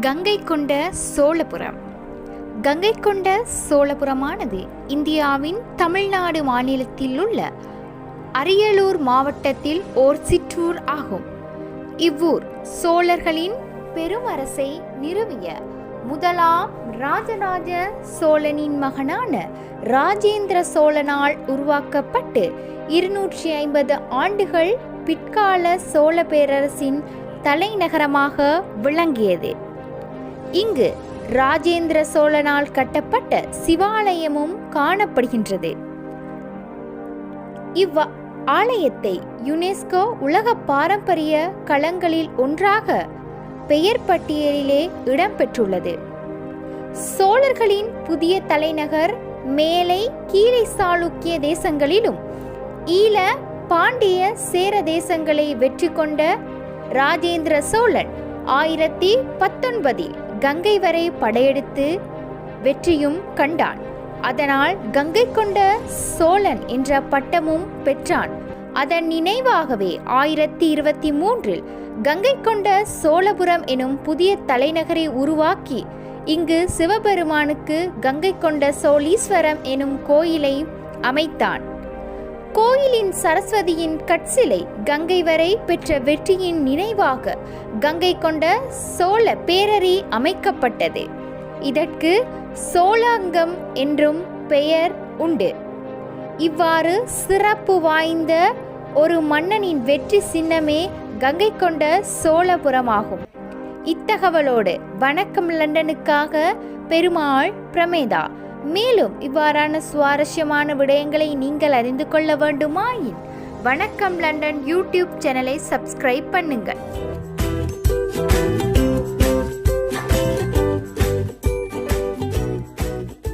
கங்கை கொண்ட சோழபுரம். கங்கை கொண்ட சோழபுரமானது இந்தியாவின் தமிழ்நாடு மாநிலத்தில் உள்ள அரியலூர் மாவட்டத்தில் ஓர் சிற்றூர் ஆகும். இவ்வூர் சோழர்களின் பெருமரசை நிறுவிய முதலாம் ராஜராஜ சோழனின் மகனான ராஜேந்திர சோழனால் உருவாக்கப்பட்டு இருநூற்றி ஐம்பது ஆண்டுகள் பிற்கால சோழ பேரரசின் தலைநகரமாக விளங்கியது. இங்கு ராஜேந்திர சோழனால் கட்டப்பட்ட சிவாலயமும் காணப்படுகின்றது. இவ் ஆலயத்தை யுனெஸ்கோ உலக பாரம்பரிய களங்களில் ஒன்றாக பெயர் பட்டியலிலே இடம்பெற்றுள்ளது சோழர்களின் புதிய தலைநகர் மேலை கீழே சாளுக்கிய தேசங்களிலும் ஈழ பாண்டிய சேர தேசங்களை வெற்றி கொண்ட ராஜேந்திர சோழன் ஆயிரத்தி பத்தொன்பதில் கங்கை வரை படையெடுத்து வெற்றியும் கண்டான். அதனால் கங்கை கொண்ட சோழன் என்ற பட்டமும் பெற்றான். அதன் நினைவாகவே ஆயிரத்தி இருபத்தி மூன்றில் கங்கை கொண்ட சோழபுரம் எனும் புதிய தலைநகரை உருவாக்கி இங்கு சிவபெருமானுக்கு கங்கை கொண்ட சோழீஸ்வரம் எனும் கோயிலை அமைத்தான். கோயிலின் சரஸ்வதியின் கட்சிலை கங்கை வரை பெற்ற வெற்றியின் நினைவாக கங்கை கொண்ட சோழ பேரரி அமைக்கப்பட்டது. இதற்கு சோழாங்கம் என்றும் பெயர் உண்டு. இவ்வாறு சிறப்பு வாய்ந்த ஒரு மன்னனின் வெற்றி சின்னமே கங்கை கொண்ட சோழபுரமாகும். இத்தகவலோடு வணக்கம் லண்டனுக்காக பெருமாள் பிரமேதா. மேலும் இவ்வாறான சுவாரஸ்யமான விடயங்களை நீங்கள் அறிந்து கொள்ள வேண்டுமாயின் வணக்கம் லண்டன் யூடியூப் சேனலை சப்ஸ்கிரைப் பண்ணுங்கள்.